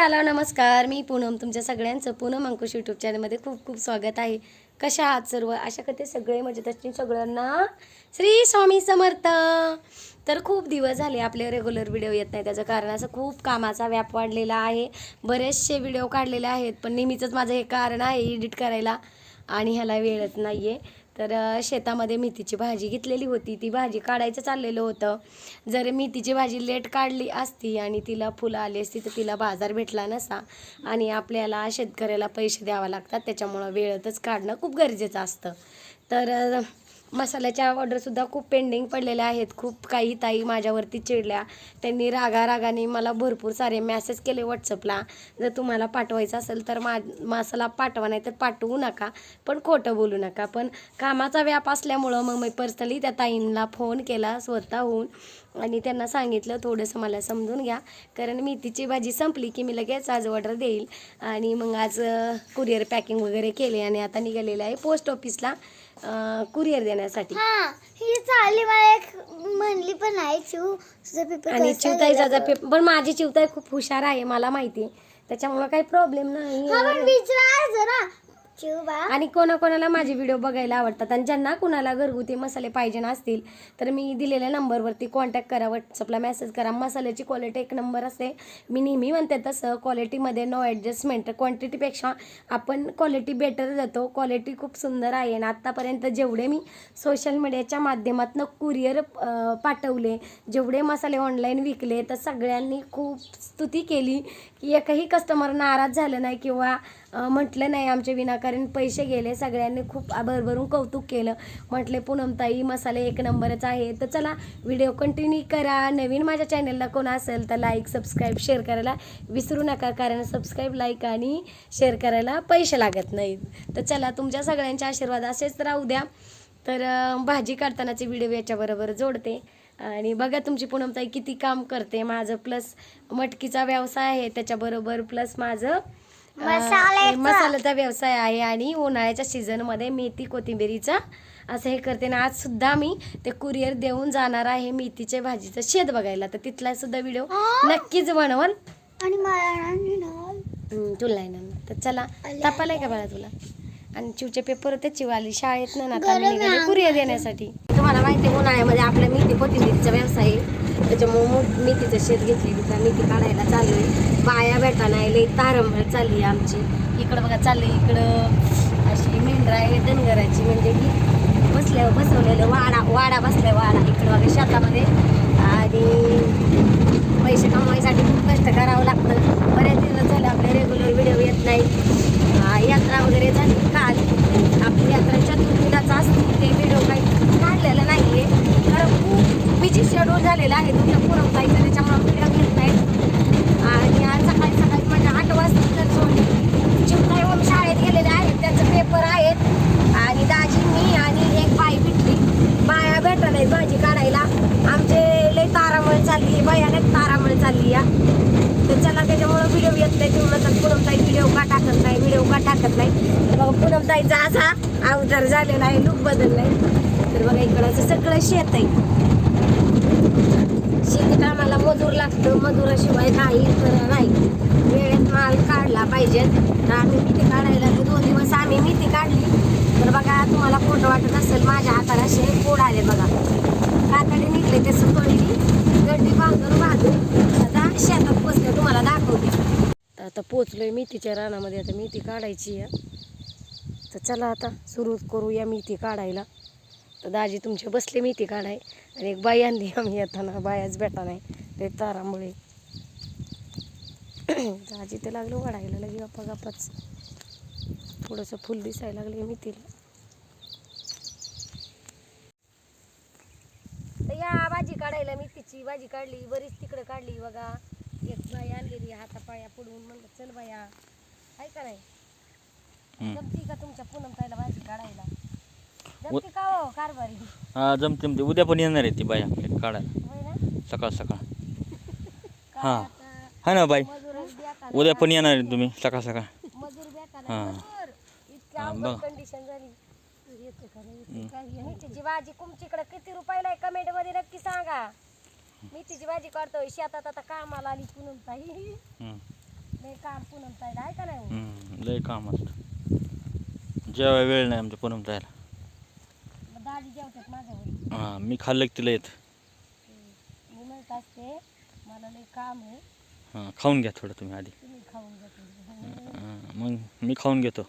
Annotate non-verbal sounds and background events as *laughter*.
Hello नमस्कार. मी पूनम तुमच्या सगळ्यांचं पूनम अंकुश यूट्यूब चॅनलमध्ये खूप खूप स्वागत आहे. कशा आहात सर्व? अशा कधी सगळे मजेत असतील सगळ्यांना. श्री स्वामी समर्थ. तर खूप दिवस झाले आपले रेग्युलर व्हिडिओ येत नाही. त्याचं कारण असं खूप कामाचा व्याप वाढलेला आहे. बरेचसे व्हिडिओ काढलेले आहेत पण नेहमीचंच माझं हे कारण आहे एडिट करायला. आणि ह्याला वेळच नाही आहे तर शेतामध्ये मेथीची भाजी घेतलेली होती. ती भाजी काढायचं चाललेलं होतं. जर मेथीची भाजी लेट काढली असती आणि तिला फुलं आली असती तर तिला बाजार भेटला नसा. आणि आपल्याला शेतकऱ्याला पैसे द्यावा लागतात. त्याच्यामुळं वेळेतच काढणं खूप गरजेचं असतं. तर मसाल्याच्या ऑर्डरसुद्धा खूप पेंडिंग पडलेल्या आहेत. खूप काही ताई माझ्यावरती चिडल्या. त्यांनी रागा रागाने मला भरपूर सारे मॅसेज केले व्हॉट्सअपला जर तुम्हाला पाठवायचं असेल तर मा मसाला पाठवा नाही तर पाठवू नका. पण खोटं बोलू नका. पण कामाचा व्याप असल्यामुळं मग मी पर्सनली त्या ताईंना फोन केला स्वतःहून. आणि त्यांना सांगितलं थोडंसं मला समजून घ्या. कारण मेथीची भाजी संपली की मी लगेच आज ऑर्डर देईल. आणि मग आज कुरिअर पॅकिंग वगैरे केले आणि आता निघालेलं आहे पोस्ट ऑफिसला कुरिअर देण्यासाठी. हा ही चालली मला एक म्हणली पण आहे चिव तुझा पेपर आणि चिवताईचा पेपर पण माझी चिवताई खूप हुशार आहे मला माहिती. त्याच्यामुळं काही प्रॉब्लेम नाही हा पण चिव बा आणि कोणाकोणाला माझे व्हिडिओ बघायला आवडतात. आणि ज्यांना कुणाला घरगुती मसाले पाहिजे असतील तर मी दिलेल्या नंबरवरती कॉन्टॅक्ट करा व्हॉट्सअपला मेसेज करा. मसाल्याची क्वालिटी एक नंबर असते. मी नेहमी म्हणते तसं क्वालिटीमध्ये नो ॲडजस्टमेंट क्वांटिटीपेक्षा आपण क्वालिटी बेटर जातो क्वालिटी खूप सुंदर आहे. आणि आत्तापर्यंत जेवढे मी सोशल मीडियाच्या माध्यमातून कुरिअर पाठवले जेवढे मसाले ऑनलाईन विकले तर सगळ्यांनी खूप स्तुती केली की एकही कस्टमर नाराज झालं नाही किंवा म्हटलं नाही आमचे विनाकारण पैसे गेले सगळ्यांनी खूप भरभरून कौतुक केलं. म्हटले पूनमताई मसाले एक नंबरच आहे. तर चला व्हिडिओ कंटिन्यू करा. नवीन माझ्या चॅनलला कोण असेल तर लाईक सबस्क्राईब शेअर करायला विसरू नका कारण सबस्क्राईब लाईक आणि शेअर करायला पैसे लागत नाहीत. तर चला तुमच्या सगळ्यांचे आशीर्वाद असेच राहू द्या. तर भाजी काढतानाचे व्हिडिओ याच्याबरोबर जोडते. आणि बघा तुमची पूनमताई किती काम करते. माझं प्लस मटकीचा व्यवसाय आहे त्याच्याबरोबर प्लस माझं मसाल्याचा. व्यवसाय आहे आणि उन्हाळ्याच्या सीझनमध्ये मेथी कोथिंबिरीचा असं हे करते. ना आज सुद्धा मी ते कुरिअर देऊन जाणार आहे मेथीच्या भाजीचं शेत बघायला. तर तिथला सुद्धा व्हिडिओ नक्कीच बनवल आणि तुला ना. तर चला तापालाय का बाळा तुला? आणि चिवचे पेपर होते चिव आली शाळेत ना आता कुरिअर देण्यासाठी. तुम्हाला माहिती आहे उन्हाळ्यामध्ये आपल्या मेथी कोथिंबिरीचा व्यवसाय आहे. त्याच्यामुळे मग मेथीचं शेत घेतलेली तर मेथी काढायला चाललोय. बाया भेटा नाही लई तारंबळ चालली आहे आमची. इकडं बघा चालली इकडं. अशी मेंढरा आहे धनगराची. म्हणजे की बसल्यावर बसवलेलं वाडा वाडा बसल्या वाडा. इकडं बघा शेतामध्ये. आणि पैसे कमवायसाठी खूप कष्ट करावं लागतं. बऱ्याच दिवस झाले आपले रेग्युलर व्हिडिओ येत नाही अं, यात्रा वगैरे झाली काल आपली यात्रा चतुर्थीलाच असते ते व्हिडिओ काही काढलेलं नाही आहे कारण खूप बिजी शेड्यूल झालेला आहे. तुमच्या पुरवताईचं त्याच्यामुळे व्हिडिओ घेत नाहीत आणि आज सकाळी सकाळी म्हणजे आठ वाजता तर सोडली चिवताई होऊन शाळेत गेलेले आहेत त्याचं पेपर आहेत. आणि दाजी मी आणि एक बाई भेटली. बाया भेटत नाही भाजी काढायला. आमचे लय तारामळ चालली आहे भयानक तारामळ चालली या तर चला त्याच्यामुळं व्हिडिओ येत नाही. तुम्ही म्हणतात पूनमताई व्हिडिओ का टाकत नाही व्हिडिओ का टाकत नाही. तर बघा पुरमताईचा असा अवतार झालेला आहे लुक आहे तर बघा इकडं असं सगळं शेत आहे. मजूर लागतं. मजुराशिवाय काही खरं नाही. वेळेत माल काढला पाहिजे. तर आम्ही मिठी काढायला तर दोन दिवस आम्ही मिठी काढली. तर बघा तुम्हाला खोटं वाटत असेल माझ्या हाताला असे फोड आले बघा. कातडी निघले ते सुतोडीनी गड्डी बांधून बांधून आता शेतात पोचले तुम्हाला दाखवते. आता पोचलोय मेथीच्या रानामध्ये. आता मेथी काढायची आहे. तर चला आता सुरू करूया मेथी काढायला. तर दाजी तुमचे बसले मेथी काढाय. आणि एक बाई आणली आम्ही. येताना बायाच भेटा नाही. ते तारामुळे *clears throat* दाजी ते लागलं वाढायला लगे गप्पा गप्पाच थोडंसं फुल दिसायला लागले मेथीला तर या भाजी काढायला मेथीची भाजी काढली बरीच तिकडं काढली बघा. एक बाई आणलेली हातापाया पडून म्हणलं चल बाया. आहे का नाही. जमती का तुमच्या पूनम ताईला भाजी काढायला? जमती का हो कारभारी? हा जमते जमते. उद्या पण येणार आहे ती बाया काढायला. होय ना? सकाळ सकाळ. हा. हा ना बाई उद्या पण येणार आहे तुम्ही सकाळ सकाळ हा. बघ. मेथीची भाजी तुमच्याकडे किती रुपयाला कमेंटमध्ये नक्की सांगा मेथीची भाजी काढतोय शेतात आता कामाला आली पूनम ताई. लय काम पूनम ताईला आहे का नाही हो? लय काम असतं जेवाय वेळ नाही आमच्या पुनम मग दादी जेवतात माझ्यावर हां मी खाल्लं तिला येतं म्हणत असते. मला लय काम आहे. हां खाऊन घ्या थोडं तुम्ही आधी. तुम्ही खाऊन. हां, मग मी खाऊन घेतो.